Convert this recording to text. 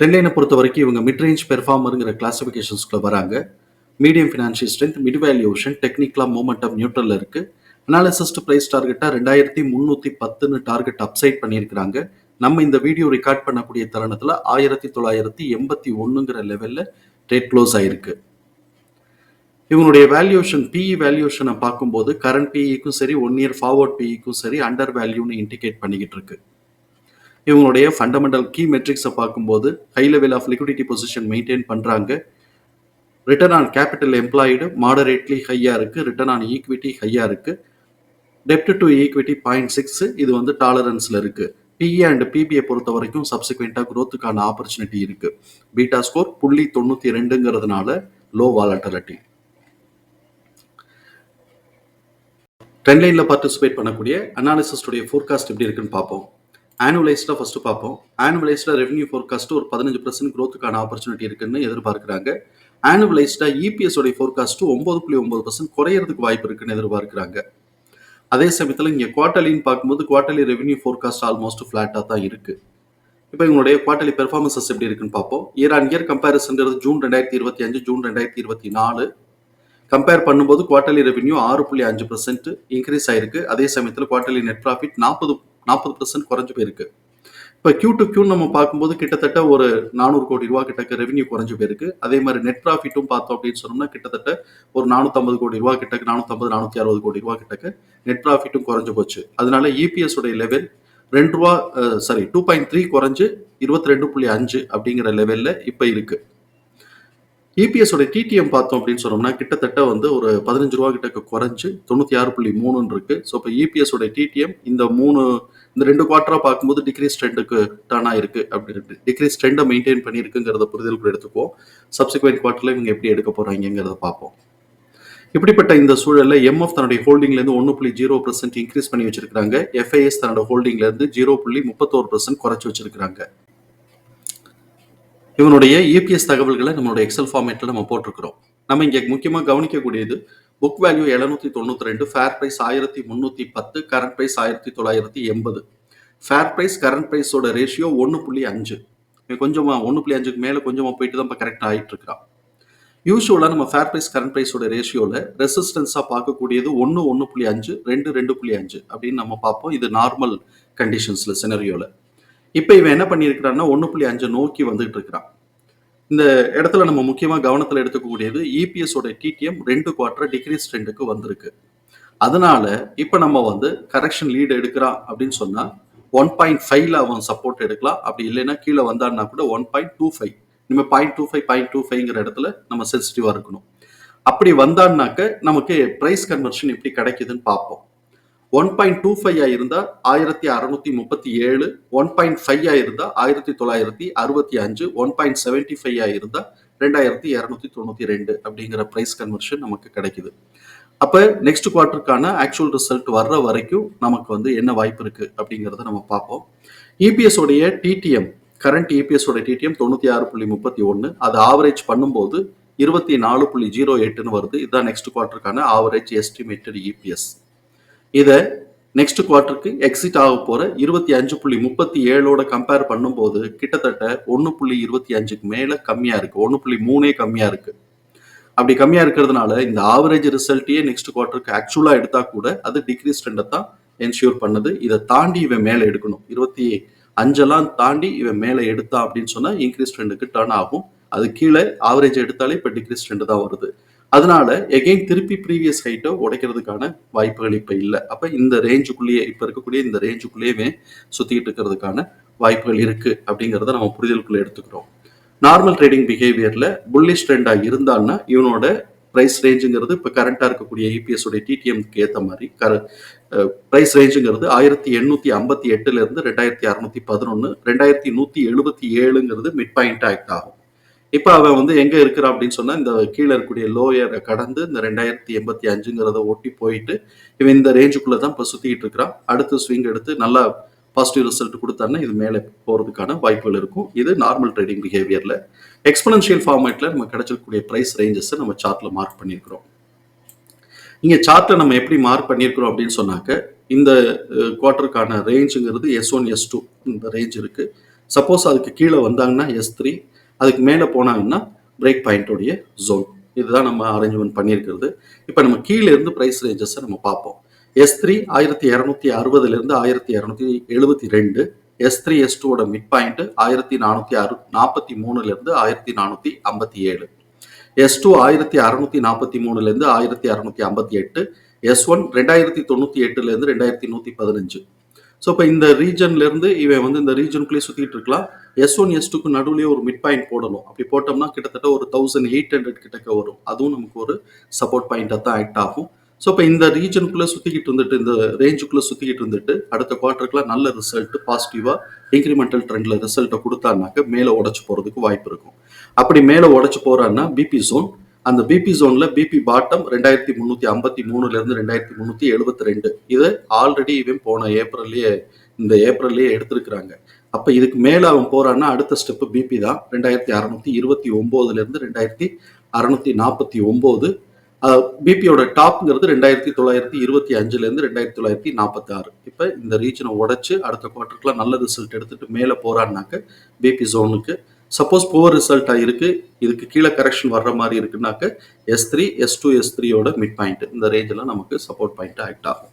ட்ரெண்ட்லைனை பொறுத்த வரைக்கும் இவங்க மிட் ரேஞ்ச் பெர்ஃபார்மருங்கிற கிளாசிஃபிகேஷன்ஸ்குள்ள வராங்க. Medium financial strength mid valuation டெக்னிக்கலாக மூமெண்டம் நியூட்ரலில் இருக்கு. அனாலிசிஸ்ட் ப்ரைஸ் டார்கெட்டாக ரெண்டாயிரத்தி முந்நூற்றி பத்துன்னு டார்கெட் அப்சைட் பண்ணியிருக்கிறாங்க. நம்ம இந்த வீடியோ ரெக்கார்ட் பண்ணக்கூடிய தருணத்தில் ஆயிரத்தி தொள்ளாயிரத்தி எண்பத்தி ஒன்றுங்கிற லெவலில் ரேட் க்ளோஸ் ஆகிருக்கு இவங்களுடைய வேல்யூஷன் பிஇ வேல்யூஷனை பார்க்கும்போது கரண்ட் பிஇக்கும் சரி ஒன் இயர் ஃபார்வர்ட் பிஇக்கும் சரி அண்டர் வேல்யூன்னு இண்டிகேட் பண்ணிக்கிட்டு இருக்கு. இவங்களுடைய ஃபண்டமெண்டல் கீ மெட்ரிக்ஸை பார்க்கும்போது high level of liquidity position maintain பண்ணுறாங்க return on capital employed moderately ஹையாக இருக்குது ரிட்டர்ன் ஆன் ஈக்விட்டி ஹையாக இருக்குது டெப்ட் டு ஈக்விட்டி பாயிண்ட் சிக்ஸ் இது வந்து டாலரன்ஸில் இருக்குது PE and P B I பொறுத்த வரைக்கும் சப்சிக்வெண்ட்டாக குரோத்துக்கான ஆப்பர்ச்சுனிட்டி இருக்குது பீட்டா ஸ்கோர் புள்ளி தொண்ணூற்றி ரெண்டுங்கிறதுனால லோ வாலட்டலிட்டி ட்ரெண்ட் லைனில் பார்ட்டிசிபேட் பண்ணக்கூடிய அனாலிசிஸ்டுடைய ஃபோர்காஸ்ட் எப்படி இருக்குன்னு பார்ப்போம். ஆனுவலைஸ்டாக ஃபஸ்ட்டு பார்ப்போம். ஆனுவலைஸ்டாக ரெவன்யூ ஃபோர்காஸ்ட் ஒரு பதினஞ்சு பர்சன்ட் க்ரோத்துக்கான ஆப்பர்ச்சுனிட்டி இருக்குன்னு எதிர்பார்க்குறாங்க. ஆனுவலைஸ்டாக இபிஎஸ் உடைய ஃபோர்காஸ்ட் புள்ளி ஒம்பது பர்சன்ட் குறையிறதுக்கு வாய்ப்பு இருக்குன்னு எதிர்பார்க்குறாங்க. அதே சமயத்தில் இங்கே குவார்டர்லின்னு பார்க்கும்போது குவார்டர்லி ரெவன்யூ ஃபோர்காஸ்ட் ஆல்மோஸ்ட் ஃப்ளாட்டாக தான் இருக்குது இப்போ இவங்களுடைய குவார்டர்லி பெர்ஃபார்மன்சஸ் எப்படி இருக்குன்னு பார்ப்போம். இயர் ஆன் இயர் கம்பேரிசன்றது ஜூன் ரெண்டாயிரத்தி இருபத்தி அஞ்சு ஜூன் ரெண்டாயிரத்தி இருபத்தி நாலு. கம்பேர் பண்ணும்போது குவார்டர்லி ரெவன்யூ ஆறு புள்ளி அஞ்சு பர்சன்ட் இன்க்ரீஸ் ஆயிருக்கு. அதே சமயத்தில் குவார்டர்லி நெட் ப்ராஃபிட் நாற்பது நாற்பது பர்சன்ட் குறைஞ்சு போயிருக்கு. இப்போ கியூ டு கியூ நம்ம பார்க்கும்போது கிட்டத்தட்ட ஒரு நானூறு கோடி ரூபா கிட்டக்க ரெவன்யூ குறைஞ்சு போயிருக்கு. அதே மாதிரி நெட் ப்ராஃபிட்டும் பார்த்தோம் அப்படின்னு சொன்னோம்னா கிட்டத்தட்ட ஒரு நானூற்றம்பது கோடி ரூபா கிட்டக்கு நானூற்றம்பது நானூற்றி அறுபது கோடி ரூபா கிட்டக்கு நெட் ப்ராஃபிட்டும் குறைஞ்சு போச்சு. அதனால இபிஎஸ் உடைய லெவல் ரெண்டு ரூபா சாரி டூ பாயிண்ட் த்ரீ குறைஞ்சு இருபத்தி ரெண்டு புள்ளி அஞ்சு அப்படிங்கிற லெவலில் இப்போ இருக்கு. இபிஎஸோட டிடிஎம் பார்த்தோம் அப்படின்னு சொன்னோம்னா கிட்டத்தட்ட வந்து ஒரு பதினஞ்சு ரூபா கிட்ட குறைஞ்சு தொண்ணூற்றி ஆறு புள்ளி மூணுன்னு இருக்கு. ஸோ இப்போ இபிஎஸோட டிடிஎம் இந்த மூணு இந்த ரெண்டு குவார்டராக பார்க்கும்போது டிக்ரீஸ் ட்ரெண்டுக்கு டர்ன் ஆயிருக்கு அப்படின்னு டிக்ரீஸ் ட்ரெண்டை மெயின்டைன் பண்ணியிருக்குங்கிறத புரிதல் கூட எடுத்துக்குவோம். சப்சிக்வெண்ட் குவார்டர்ல இவங்க எப்படி எடுக்க போகிறாங்கிறத பார்ப்போம். இப்படிப்பட்ட இந்த சூழலில் எம்எஃப் தன்னுடைய ஹோல்டிங்லேருந்து ஒன்று புள்ளி ஜீரோ பர்சன்ட் இன்க்ரீஸ் பண்ணி வச்சிருக்காங்க எஃப்ஐஎஸ் தன்னோட ஹோல்டிங்லேருந்து ஜீரோ புள்ளி முப்பத்தோரு பர்சன்ட் குறைச்சி வச்சிருக்காங்க இவனுடைய இபிஎஸ் தகவல்களை நம்மளுடைய எக்ஸல் ஃபார்மேட்டில் நம்ம போட்டிருக்கிறோம். நம்ம இங்கே முக்கியமாக கவனிக்கக்கூடியது புக் வேல்யூ எழுநூத்தி தொண்ணூத்தி ரெண்டு ஃபேர் பிரைஸ் ஆயிரத்தி முந்நூற்றி பத்து கரண்ட் பிரைஸ் ஆயிரத்தி தொள்ளாயிரத்தி எண்பது. ஃபேர் பிரைஸ் கரண்ட் பிரைஸோட ரேஷியோ ஒன்று புள்ளி அஞ்சு. கொஞ்சமாக ஒன்று புள்ளி அஞ்சுக்கு மேலே கொஞ்சமாக போயிட்டு தான் இப்போ கரெக்டாக ஆகிட்டு இருக்கிறான். யூஸ்வலாக நம்ம ஃபேர் பிரைஸ் கரண்ட் பிரைஸோட ரேஷியோவில் ரெசிஸ்டன்ஸாக பார்க்கக்கூடியது ஒன்று ஒன்று புள்ளி அஞ்சு ரெண்டு ரெண்டு புள்ளி அஞ்சு அப்படின்னு நம்ம பார்ப்போம். இது நார்மல் கண்டிஷன்ஸில் சினரியோவில் இப்போ இவன் என்ன பண்ணியிருக்கிறான்னா ஒன்று புள்ளி அஞ்சு நோக்கி வந்துகிட்டு இருக்கிறான் இந்த இடத்துல நம்ம முக்கியமாக கவனத்தில் எடுத்துக்கக்கூடியது இபிஎஸோட டிடிஎம் ரெண்டு குவார்டர் டிகிரிஸ் ட்ரெண்டுக்கு வந்திருக்கு. அதனால இப்போ நம்ம வந்து கரெக்ஷன் லீடு எடுக்கிறான் அப்படின்னு சொன்னால் ஒன் பாயிண்ட் ஃபைவ்ல அவன் சப்போர்ட் எடுக்கலாம். அப்படி இல்லைன்னா கீழே வந்தான்னா கூட ஒன் பாயிண்ட் டூ ஃபைவ் நம்ம point two five point two ஃபைவ்ங்கிற இடத்துல நம்ம சென்சிட்டிவாக இருக்கணும். அப்படி வந்தான்னாக்க நமக்கு ப்ரைஸ் கன்வர்ஷன் எப்படி கிடைக்குதுன்னு பார்ப்போம். ஒன் பாயிண்ட் டூ ஃபைவ் இருந்தால் ஆயிரத்தி அறுநூத்தி முப்பத்தி ஏழு ஒன் பாயிண்ட் ஃபைவ் இருந்தால் ஆயிரத்தி தொள்ளாயிரத்தி அறுபத்தி அஞ்சு ஒன் பாயிண்ட் செவன்டி ஃபைவ் இருந்தால் ரெண்டாயிரத்தி இரநூத்தி தொண்ணூற்றி ரெண்டு அப்படிங்கிற ப்ரைஸ் கன்வர்ஷன் நமக்கு கிடைக்குது. அப்போ நெக்ஸ்ட் குவார்ட்டருக்கான ஆக்சுவல் ரிசல்ட் வர்ற வரைக்கும் நமக்கு வந்து என்ன வாய்ப்பு இருக்கு அப்படிங்கிறத நம்ம பார்ப்போம். இபிஎஸ் உடைய டிடிஎம் கரண்ட் இபிஎஸ் உடைய டிடிஎம் தொண்ணூற்றி ஆறு புள்ளி முப்பத்தி ஒன்று அது ஆவரேஜ் பண்ணும்போது இருபத்தி நாலு புள்ளி ஜீரோ எட்டுன்னு வருது. இதுதான் நெக்ஸ்ட் குவார்ட்டருக்கான ஆவரேஜ் எஸ்டிமேட்டட் இபிஎஸ் இதை நெக்ஸ்ட் குவார்ட்டருக்கு எக்ஸிட் ஆக போற இருபத்தி அஞ்சு புள்ளி முப்பத்தி ஏழோட கம்பேர் பண்ணும்போது கிட்டத்தட்ட ஒன்று புள்ளி இருபத்தி அஞ்சுக்கு மேல கம்மியா இருக்கு. ஒன்று புள்ளி மூணே கம்மியா இருக்கு. அப்படி கம்மியா இருக்கிறதுனால இந்த ஆவரேஜ் ரிசல்ட்டையே நெக்ஸ்ட் குவார்ட்டருக்கு ஆக்சுவலா எடுத்தா கூட அது டிக்ரீஸ் ட்ரெண்டை தான் என்ஷூர் பண்ணுது. இதை தாண்டி இவன் மேலே எடுக்கணும். இருபத்தி அஞ்செல்லாம் தாண்டி இவன் மேலே எடுத்தான் அப்படின்னு சொன்னா இன்க்ரீஸ் ட்ரெண்டுக்கு டர்ன் ஆகும். அது கீழே ஆவரேஜ் எடுத்தாலே இப்போ டிக்ரீஸ் ட்ரெண்டு தான் வருது. அதனால எகெயின் திருப்பி ப்ரீவியஸ் ஹைட்டை உடைக்கிறதுக்கான வாய்ப்புகள் இப்போ இல்லை. அப்போ இந்த ரேஞ்சுக்குள்ளேயே இப்போ இருக்கக்கூடிய இந்த ரேஞ்சுக்குள்ளேயே சுற்றிக்கிட்டு இருக்கிறதுக்கான வாய்ப்புகள் இருக்குது அப்படிங்கிறத நம்ம புரிதலுக்குள்ளே எடுத்துக்கிறோம். நார்மல் ட்ரேடிங் பிஹேவியரில் புல்லிஷ் ட்ரெண்டாக இருந்தால்னா இவனோட ப்ரைஸ் ரேஞ்சுங்கிறது இப்போ கரண்ட்டாக இருக்கக்கூடிய இபிஎஸ் உடைய டிடிஎம்க்கு ஏற்ற மாதிரி கர ப்ரைஸ் ரேஞ்சுங்கிறது ஆயிரத்தி எண்ணூற்றி ஐம்பத்தி எட்டுலேருந்து ரெண்டாயிரத்தி அறநூற்றி பதினொன்று ரெண்டாயிரத்தி நூற்றி எழுபத்தி ஏழுங்கிறது மிட் பாயிண்ட் ஆக்ட் ஆகும். இப்போ அவன் வந்து எங்க இருக்கிறா அப்படின்னு சொன்னா இந்த கீழே இருக்கக்கூடிய லோயரை கடந்து இந்த ரெண்டாயிரத்தி எண்பத்தி அஞ்சுங்கிறத ஒட்டி போயிட்டு இவன் இந்த ரேஞ்சுக்குள்ளே தான் இப்போ சுற்றிக்கிட்டு இருக்கிறான். அடுத்து ஸ்விங் எடுத்து நல்லா பாசிட்டிவ் ரிசல்ட் கொடுத்தாருன்னா இது மேலே போறதுக்கான வாய்ப்புகள் இருக்கும். இது நார்மல் ட்ரேடிங் பிஹேவியர்ல எக்ஸ்பனன்ஷியல் ஃபார்மேட்ல நம்ம கிடைச்சிருக்கக்கூடிய பிரைஸ் ரேஞ்சஸ் நம்ம சார்ட்ல மார்க் பண்ணியிருக்கிறோம். இங்க சார்ட்ல நம்ம எப்படி மார்க் பண்ணியிருக்கிறோம் அப்படின்னு சொன்னாக்க இந்த குவார்ட்டருக்கான ரேஞ்சுங்கிறது எஸ் ஒன் எஸ் டூ இந்த ரேஞ்ச் இருக்கு. சப்போஸ் அதுக்கு கீழே வந்தாங்கன்னா எஸ் த்ரீ அதுக்கு மேலே போனாங்கன்னா பிரேக் பாயிண்டோடைய ஜோன் இதுதான் நம்ம அரேஞ்ச்மெண்ட் பண்ணியிருக்கிறது. இப்போ நம்ம கீழே இருந்து ப்ரைஸ் ரேஞ்சஸை நம்ம பார்ப்போம். எஸ் த்ரீ ஆயிரத்தி இரநூத்தி அறுபதுலேருந்து ஆயிரத்தி இரநூத்தி எழுபத்தி ரெண்டு எஸ் த்ரீ எஸ் டூவோட மிட் பாயிண்ட் ஆயிரத்தி நானூற்றி அறு நாற்பத்தி மூணுலேருந்து ஆயிரத்தி நானூற்றி ஐம்பத்தி ஏழு. எஸ் டூ ஆயிரத்தி அறுநூத்தி நாற்பத்தி மூணுலேருந்து ஆயிரத்தி அறுநூத்தி ஐம்பத்தி எட்டு. எஸ் ஒன் ரெண்டாயிரத்தி தொண்ணூற்றி எட்டுலேருந்து ரெண்டாயிரத்தி நூற்றி பதினஞ்சு. ஸோ இப்போ இந்த ரீஜன்லேருந்து இவன் வந்து இந்த ரீஜனுக்குள்ளேயே சுற்றிட்டு இருக்கலாம். எஸ் ஒன் எஸ் டூக்கு நடுவுலேயே ஒரு மிட் பாயிண்ட் போடணும். அப்படி போட்டோம்னா கிட்டத்தட்ட ஒரு தௌசண்ட் எயிட் ஹண்ட்ரட் கிட்டக்க வரும். அதுவும் நமக்கு ஒரு சப்போர்ட் பாயிண்டாக தான் ஆக்ட் ஆகும். ஸோ இப்போ இந்த ரீஜனுக்குள்ளே சுற்றிக்கிட்டு இருந்துட்டு இந்த ரேஞ்சுக்குள்ளே சுற்றிக்கிட்டு இருந்துட்டு அடுத்த குவார்ட்டருக்குலாம் நல்ல ரிசல்ட் பாசிட்டிவாக இன்க்ரிமெண்டல் ட்ரெண்டில் ரிசல்ட்டை கொடுத்தாருனாக்க மேலே உடச்சி போகிறதுக்கு வாய்ப்பு இருக்கும். அப்படி மேலே உடச்சி போகிறான்னா பிபி ஜோன் அந்த பிபி ஜோனில் பிபி பாட்டம் ரெண்டாயிரத்தி முந்நூற்றி ஐம்பத்தி மூணுலேருந்து ரெண்டாயிரத்தி முந்நூற்றி எழுபத்தி ரெண்டு. இது ஆல்ரெடி இவன் போன ஏப்ரல்லையே இந்த ஏப்ரல்லையே எடுத்திருக்கிறாங்க. அப்போ இதுக்கு மேலே அவன் போறான்னா அடுத்த ஸ்டெப்பு பிபி தான். ரெண்டாயிரத்தி அறநூற்றி இருபத்தி ஒம்போதுலேருந்து ரெண்டாயிரத்தி அறநூற்றி நாற்பத்தி ஒம்போது. பிபியோட டாப்ங்கிறது ரெண்டாயிரத்தி தொள்ளாயிரத்தி இருபத்தி அஞ்சுலேருந்து ரெண்டாயிரத்தி தொள்ளாயிரத்தி நாற்பத்தி ஆறு இப்போ இந்த ரீஜனை உடைச்சு அடுத்த குவார்ட்டருக்குலாம் நல்ல ரிசல்ட் எடுத்துட்டு மேலே போறான்னாக்க பிபி ஜோனுக்கு சப்போஸ் புவர் ரிசல்ட்டாக இருக்குது இதுக்கு கீழே கரெக்ஷன் வர்ற மாதிரி இருக்குனாக்க S three S two S த்ரீயோட மிட் பாயிண்ட் இந்த ரேஞ்செல்லாம் நமக்கு சப்போர்ட் பாயிண்ட் ஆக்ட் ஆகும்.